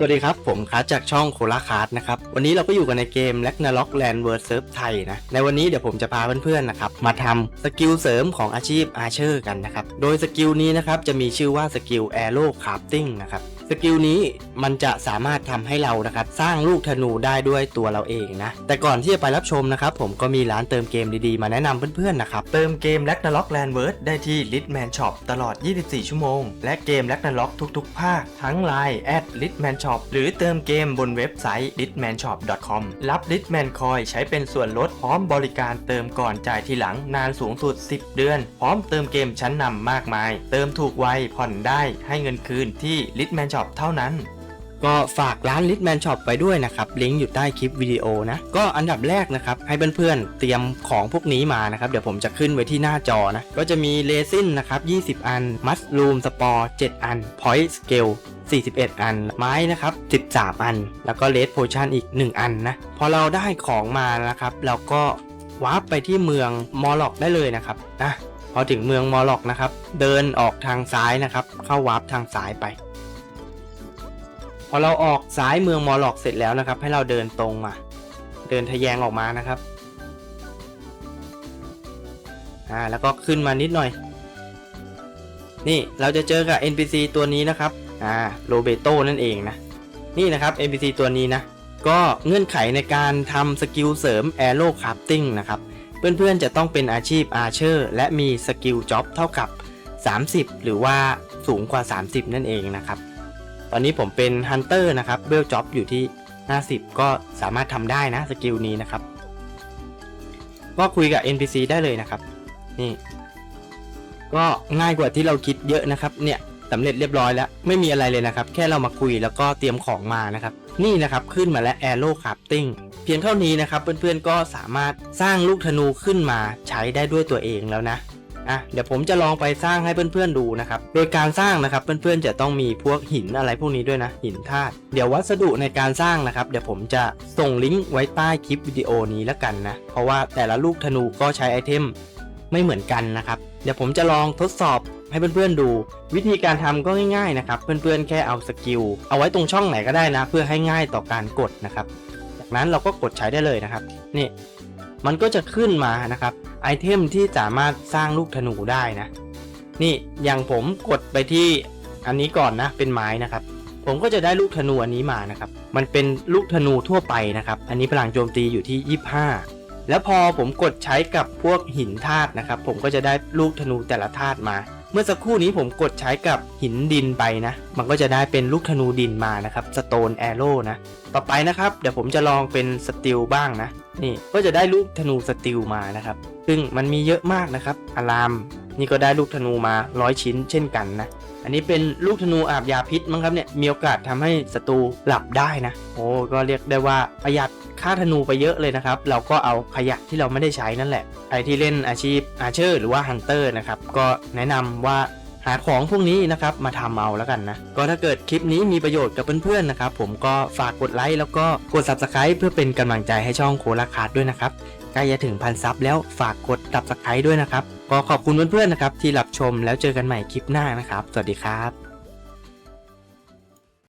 สวัสดีครับ ผมคัสจากช่องโคลาคาร์ดนะครับ วันนี้เราก็อยู่กันในเกม l a g n a r o k Land v s Surf ไทยนะ ในวันนี้เดี๋ยวผมจะพาเพื่อนๆนะครับ มาทำสกิลเสริมของอาชีพอาเชอร์กันนะครับ โดยสกิลนี้นะครับ จะมีชื่อว่าสกิล Arrow Crafting นะครับ สกิลนี้มันจะสามารถทำให้เรานะครับสร้างลูกธนูได้ด้วยตัวเราเองนะแต่ก่อนที่จะไปรับชมนะครับผมก็มีร้านเติมเกมดีๆ มาแนะนำเพื่อนๆนะครับเติมเกม l a g n a r o k Land v e r s ได้ที่ Litman Shop ตลอด 24 ชั่วโมง และเกม l a g n a r o k ทุกๆ ภาค ทั้ง Line แอด Litman Shop หรือเติมเกมบนเว็บไซต์ litmanshop.com รับ Litman Coin ใช้เป็นส่วนลดพร้อมบริการเติมก่อนจ่ายทีหลังนานสูงสุด 10 เดือน พร้อมเติมเกมชั้นนำมากมาย เติมถูกไวผ่อนได้ให้เงินคืนที่ Litman Shop เท่านั้น ก็ฝากร้าน Litman Shop ไปด้วยนะครับ ลิงก์อยู่ใต้คลิปวิดีโอนะ ก็อันดับแรกนะครับ ให้เพื่อนๆ เตรียมของพวกนี้มานะครับ เดี๋ยวผมจะขึ้นไว้ที่หน้าจอนะ ก็จะมีเรซินนะครับ20 อัน มัสลูมสปอร์7อันพอยต์สเกล41 อัน ไม้นะครับ 13 อัน แล้วก็เลดโพชั่นอีก 1 อันนะ พอเราได้ของมานะครับ เราก็วาร์ปไปที่เมืองมอลล็อกได้เลยนะครับอะพอถึงเมืองมอลล็อกนะครับ เดินออกทางซ้ายนะครับ เข้าวาร์ปทางซ้ายไป พอเราออกซ้ายเมืองมอลล็อกเสร็จแล้วนะครับ ให้เราเดินตรงมา เดินทะแยงออกมานะครับอ่าแล้วก็ขึ้นมานิดหน่อย นี่เราจะเจอกับ NPC ตัวนี้นะครับอ่าโรเบโตนั่นเองนะ นี่นะครับ NPC ตัวนี้นะ ก็เงื่อนไขในการทำสกิลเสริม Arrow Crafting นะครับเพื่อนๆจะต้องเป็นอาชีพ Archer และมีสกิลจ็อบเท่ากับ 30 หรือว่าสูงกว่า 30 นั่นเองนะครับ ตอนนี้ผมเป็น Hunter นะครับเบลจ็อบอยู่ที่ 50 ก็สามารถทำได้นะสกิลนี้นะครับ ก็คุยกับ NPC ได้เลยนะครับ นี่ ก็ง่ายกว่าที่เราคิดเยอะนะครับ เนี่ยสำเร็จเรียบร้อยแล้ว ไม่มีอะไรเลยนะครับ แค่เรามาคุยแล้วก็เตรียมของมานะครับ นี่นะครับขึ้นมาแล้ว Arrow Crafting เพียงเท่านี้นะครับ เพื่อนๆก็สามารถสร้างลูกธนูขึ้นมาใช้ได้ด้วยตัวเองแล้วนะ อะเดี๋ยวผมจะลองไปสร้างให้เพื่อนๆดูนะครับโดยการสร้างนะครับเพื่อนๆจะต้องมีพวกหินอะไรพวกนี้ด้วยนะหินธาตุเดี๋ยววัสดุในการสร้างนะครับ เดี๋ยวผมจะส่งลิงก์ไว้ใต้คลิปวิดีโอนี้แล้วกันนะเพราะว่าแต่ละลูกธนูก็ใช้ไอเทมไม่เหมือนกันนะครับเดี๋ยวผมจะลองทดสอบให้เพื่อนๆดู วิธีการทำก็ง่ายๆนะครับ เพื่อนๆแค่เอาสกิลเอาไว้ตรงช่องไหนก็ได้นะ เพื่อให้ง่ายต่อการกดนะครับ จากนั้นเราก็กดใช้ได้เลยนะครับนี่ มันก็จะขึ้นมานะครับไอเทมที่สามารถสร้างลูกธนูได้นะ นี่อย่างผมกดไปที่อันนี้ก่อนนะเป็นไม้นะครับ ผมก็จะได้ลูกธนูอันนี้มานะครับ มันเป็นลูกธนูทั่วไปนะครับ อันนี้พลังโจมตีอยู่ที่ 25 แล้วพอผมกดใช้กับพวกหินธาตุนะครับ ผมก็จะได้ลูกธนูแต่ละธาตุมา เมื่อสักครู่นี้ผมกดใช้กับหินดินไปนะ มันก็จะได้เป็นลูกธนูดินมานะครับ Stone Arrow นะ ต่อไปนะครับ เดี๋ยวผมจะลองเป็นสติลบ้างนะ นี่ก็จะได้ลูกธนูสติลมานะครับ ซึ่งมันมีเยอะมากนะครับ อาราม นี่ก็ได้ลูกธนูมาร้อยชิ้นเช่นกันนะ อันนี้เป็นลูกธนูอาบยาพิษมั้งครับเนี่ย มีโอกาสทำให้ศัตรูหลับได้นะ โอ้ ก็เรียกได้ว่าประหยัด ค่าธนูไปเยอะเลยนะครับ เราก็เอาขยะที่เราไม่ได้ใช้นั่นแหละใครที่เล่นอาชีพอาเชอร์หรือว่าฮันเตอร์นะครับก็แนะนำว่าหาของพวกนี้นะครับมาทำเอาแล้วกันนะ ก็ถ้าเกิดคลิปนี้มีประโยชน์กับเพื่อนๆนะครับ ผมก็ฝากกดไลค์แล้วก็กด subscribe เพื่อเป็นกำลังใจให้ช่องโคลาคาดด้วยนะครับใกล้จะถึงพันซับแล้วฝากกด subscribe ด้วยนะครับ ก็ขอบคุณเพื่อนๆนะครับที่รับชมแล้วเจอกันใหม่คลิปหน้านะครับ สวัสดีครับ